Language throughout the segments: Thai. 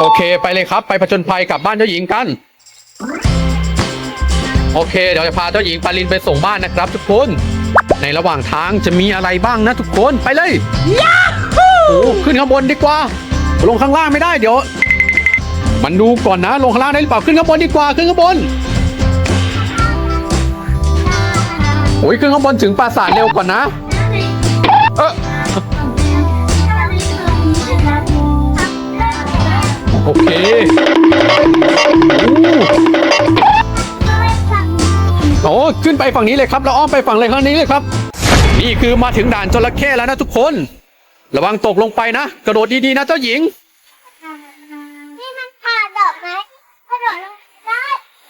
โอเคไปเลยครับ ไปผจญภัยกลับบ้านเจ้าหญิงกัน โอเค เดี๋ยวจะพาเจ้าหญิงปาลินไปส่งบ้านนะครับ ทุกคน ในระหว่างทางจะมีอะไรบ้างนะทุกคนไปเลยโอ้ขึ้นข้างบนดีกว่า ลงข้างล่างไม่ได้เดี๋ยว มันดูก่อนนะ ลงข้างล่างได้หรือเปล่าขึ้นข้างบนดีกว่าขึ้นข้างบนโอ้ยขึ้นข้างบนถึงปราสาทเร็วก่อนนะ โอเคโอ้ขึ้นไปฝั่งนี้เลยครับเราอ้อมไปฝั่งเลยข้างนี้เลยครับ นี่คือมาถึงด่านจระเข้แล้วนะทุกคน ระวังตกลงไปนะ กระโดดดีๆนะเจ้าหญิง นี่มันผ่าดอกไหมกระโดดลงได้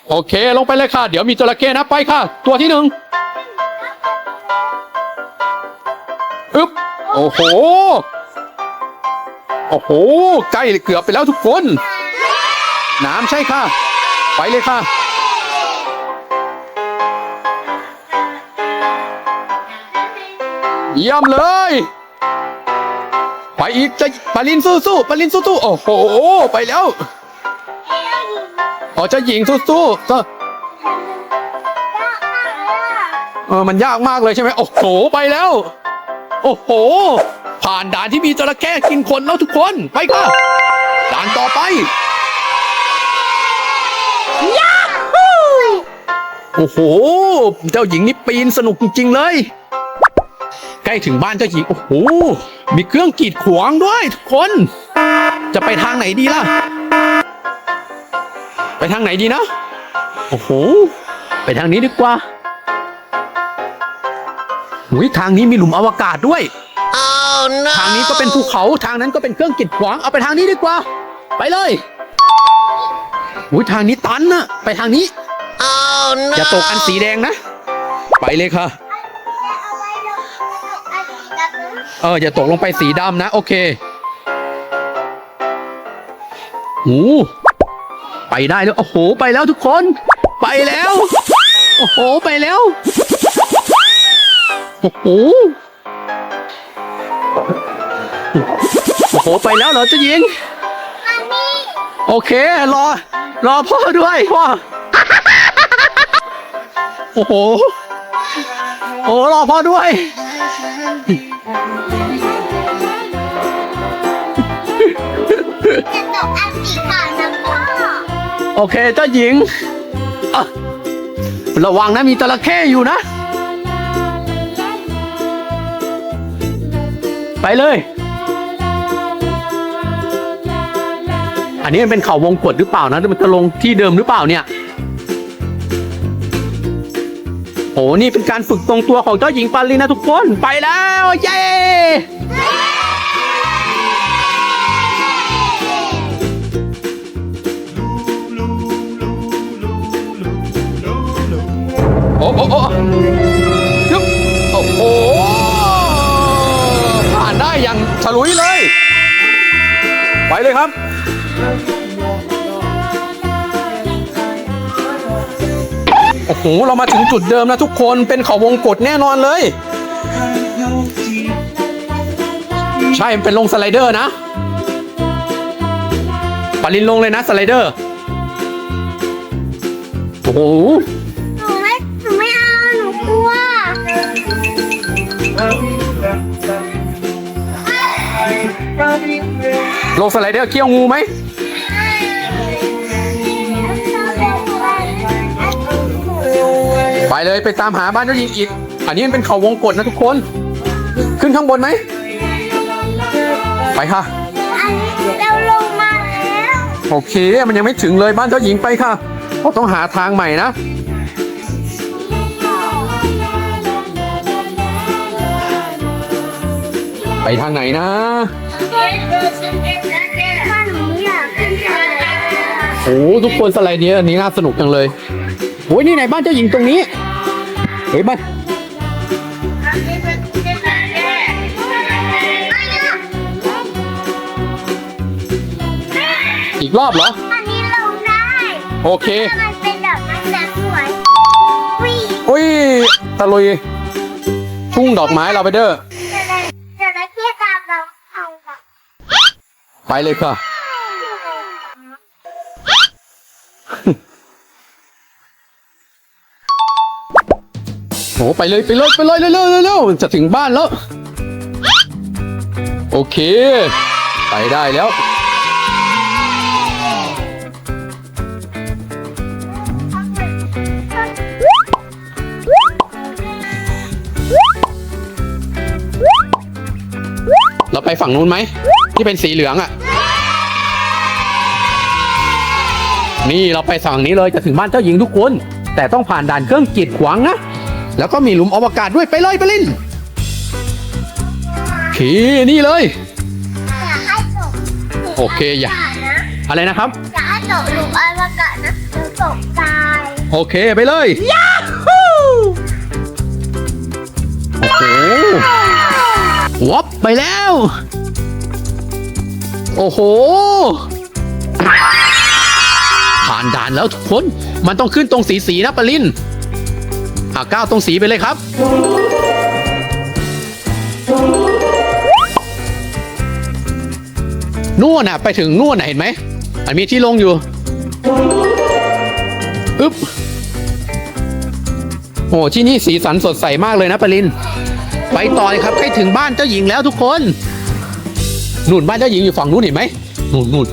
โอเค ลงไปเลยค่ะ เดี๋ยวมีจระเข้นะไปค่ะ ตัวที่หนึ่งอึ๊บโอ้โห โอ้โห ใกล้เกือบไปแล้วทุกคน น้ำใช่ค่ะ ไปเลยค่ะ เยี่ยมเลย ไปอีกจะปาลินสู้ๆปาลินสู้ๆโอ้โห ไปแล้วอ๋อเจะหญิงสู้ๆก็เออมันยากมากเลยใช่ไหมโอ้โห ไปแล้ว โอ้โห ผ่านด่านที่มีจระเข้กินคนแล้วทุกคนไปค่ะด่านต่อไปโอ้โห เจ้าหญิงนี่ปีนสนุกจริงๆเลย ใกล้ถึงบ้านเจ้าหญิง โอ้โห มีเครื่องกีดขวางด้วยทุกคน จะไปทางไหนดีล่ะ ไปทางไหนดีนะ โอ้โห ไปทางนี้ดีกว่าหุยทางนี้มีหลุมอวกาศด้วย ทางนี้ก็เป็นภูเขาทางนั้นก็เป็นเครื่องกีดขวางเอาไปทางนี้ดีกว่า ไปเลยหุยทางนี้ตันนะไปทางนี้อย่าตกอันสีแดงนะ ไปเลยค่ะเอาไว้ลงอันนี้กับนะเอออย่าตกลงไปสีดำนะ โอเคหูไปได้แล้วโอ้โห ไปแล้วทุกคน ไปแล้ว โอ้โห ไปแล้ว โอ้โห โอ้โหไปแล้วเหรอเจ้าหญิงอันนี้โอเค รอ รอพ่อด้วยพ่อ โอ้โห โอ้รอพ่อด้วย จะตกอันสีขาวนะพ่อโอเคเจ้าหญิงอะระวังนะมีจระเข้อยู่นะ ไปเลย อันนี้มันเป็นเขาวงกฏหรือเปล่านะมันจะลงที่เดิมหรือเปล่าเนี่ยโอ้นี่เป็นการฝึกตรงตัวของเจ้าหญิงปาลินนะทุกคนไปแล้วเย้โอ้โอ้โอ้ยึบโอ้โหผ่าน ได้อย่างฉลุยเลย ไปเลยครับ โอ้โห เรามาถึงจุดเดิมนะทุกคน เป็นเขาวงกฏแน่นอนเลย ใช่ มันเป็นลงสไลเดอร์นะ ปาลินลงเลยนะสไลเดอร์ โอ้โหหนูไม่ หนูไม่เอา หนูกลัว ลงสไลเดอร์เกี้ยวงูไหมไปเลยไปตามหาบ้านเจ้าหญิงอีก อันนี้มันเป็นเขาวงกฏนะทุกคน ขึ้นข้างบนไหม ไปค่ะอันนี้เราลงมาแล้ว โอเค มันยังไม่ถึงเลยบ้านเจ้าหญิงไปค่ะเราต้องหาทางใหม่นะ ไปทางไหนนะถ้าหนูอยากขึ้นไปโอ้ทุกคนสไลด์นี้อันนี้น่าสนุกจังเลยโอ้ยนี่ไหนบ้านเจ้าหญิงตรงนี้เฮ้ยบ้านอีกรอบเหรอ อันนี้ลงได้ โอเคถ้ามันเป็นแบบนั้นจะสวยวิอุ้ยตะลุยทุ่งดอกไม้เราไปเด้อจ ไปเลยค่ะโอ้ไปเลยไปเลยไปเลยเร็วเร็วเร็วจะถึงบ้านแล้ว โอเค ไปได้แล้วเราไปฝั่งนู้นไหมที่เป็นสีเหลืองอะ่ะ นี่เราไปฝั่งนี้เลยจะถึงบ้านเจ้าหญิงทุกคน แต่ต้องผ่านด่านเครื่องกีดขวางนะ แล้วก็มีหลุมอวกาศด้วยไปเลยไปลินโอเคนี่เลย อยากให้ตกโอเคอย่านะอะไรนะครับ อยากให้ตกหลุมอวกาศนะเดี๋ยวตกตายโอเคไปเลยโอ้โหวับไปแล้ว โอ้โหผ่านด่านแล้วทุกคน มันต้องขึ้นตรงสีสีนะปลินอะก้าวตรงสีไปเลยครับ นู่นน่ะ ไปถึงนู่นน่ะเห็นไหม มันมีที่ลงอยู่อึ๊บโอ้ที่นี่สีสันสดใสมากเลยนะปริน ไปต่อเลยครับใกล้ถึงบ้านเจ้าหญิงแล้วทุกคนนู่นบ้านเจ้าหญิงอยู่ฝั่งนู้นเห็นไหมนู่นนู่น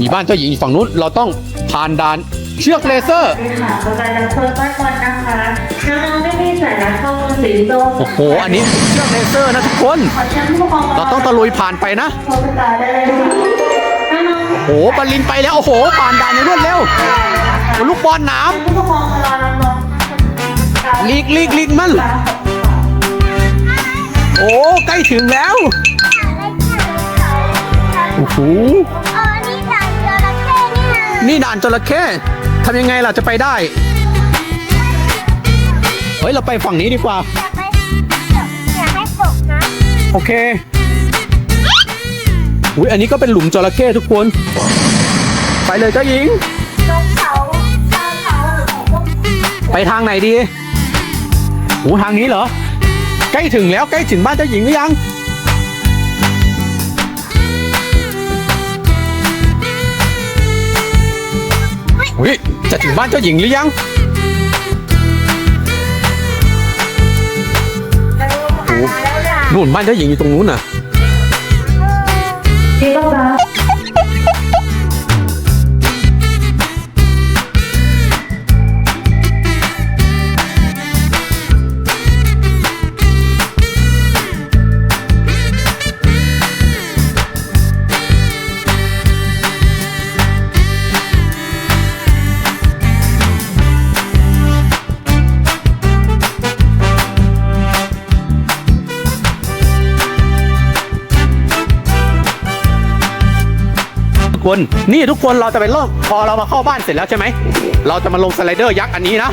มีบ้านเจ้าหญิงอยู่ฝั่งนู้นเราต้องผ่านด่านเชือกเลเซอร์ค่ะประกันดับเพลิงบ้านบอลนะคะน้องๆไม่มีสัญลักษณ์ข้อมูลสีส้มโอ้โหอันนี้เชือกเลเซอร์นะทุกคน ขอเชิญผู้ปกครองเราต้องตะลุยผ่านไปนะโทรไปต่อได้เลยค่ะน้องโอ้โหปรินไปแล้วโอ้โหผ่านด่านในรวดเร็วโอ้ลูกบอลหนามๆผู้ปกครองรอน้องๆลีกลีกลีกมันโอ้ใกล้ถึงแล้วอะไรค่ะโอ้โห นี่นะนี่ด่านจระเข้ทำยังไงล่ะจะไปได้ เฮ้ย เราไปฝั่งนี้ดีกว่า อยากไปอยากให้ตกนะโอเค อุ้ยอันนี้ก็เป็นหลุมจระเข้ทุกคน ไปเลยเจ้าหญิงลงเขาชาวเขาหรือของพวกไปทางไหนดีโอ้ทางนี้เหรอ ใกล้ถึงแล้วใกล้ถึงบ้านเจ้าหญิงหรือยัง อุ้ยจะถึงบ้านเจ้าหญิงหรือยังผ่านมาแล้วล่ะนู่นบ้านเจ้าหญิงอยู่ตรงนู้นน่ะ พี่ก็รับ คน นี่ทุกคนเราจะไปเริ่มพอเรามาเข้าบ้านเสร็จแล้วใช่ไหม เราจะมาลงสไลเดอร์ยักษ์อันนี้นะ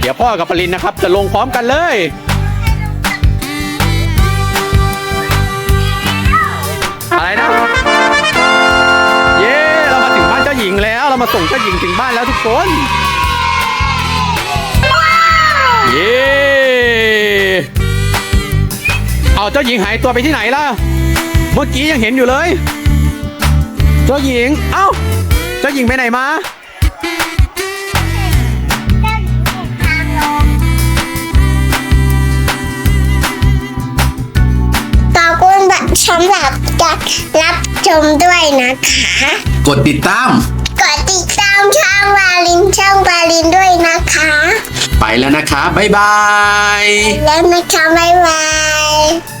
เดี๋ยวพ่อกับปรินนะครับ จะลงพร้อมกันเลยอะไรนะ เย้เรามาถึงบ้านเจ้าหญิงแล้ว เรามาส่งเจ้าหญิงถึงบ้านแล้วทุกคน เย้ เอาเจ้าหญิงหายตัวไปที่ไหนล่ะ เมื่อกี้ยังเห็นอยู่เลย เจ้าหญิง เอ้า เจ้าหญิงไปไหนมาเจ้าหญิงเห็นทางลงขอบคุณสำหรับการรับชมด้วยนะคะ กดติดตาม กดติดตามช่องวาลินช่องวาลินด้วยนะคะไปแล้วนะคะ บ๊ายบาย แล้วนะคะบ๊ายบาย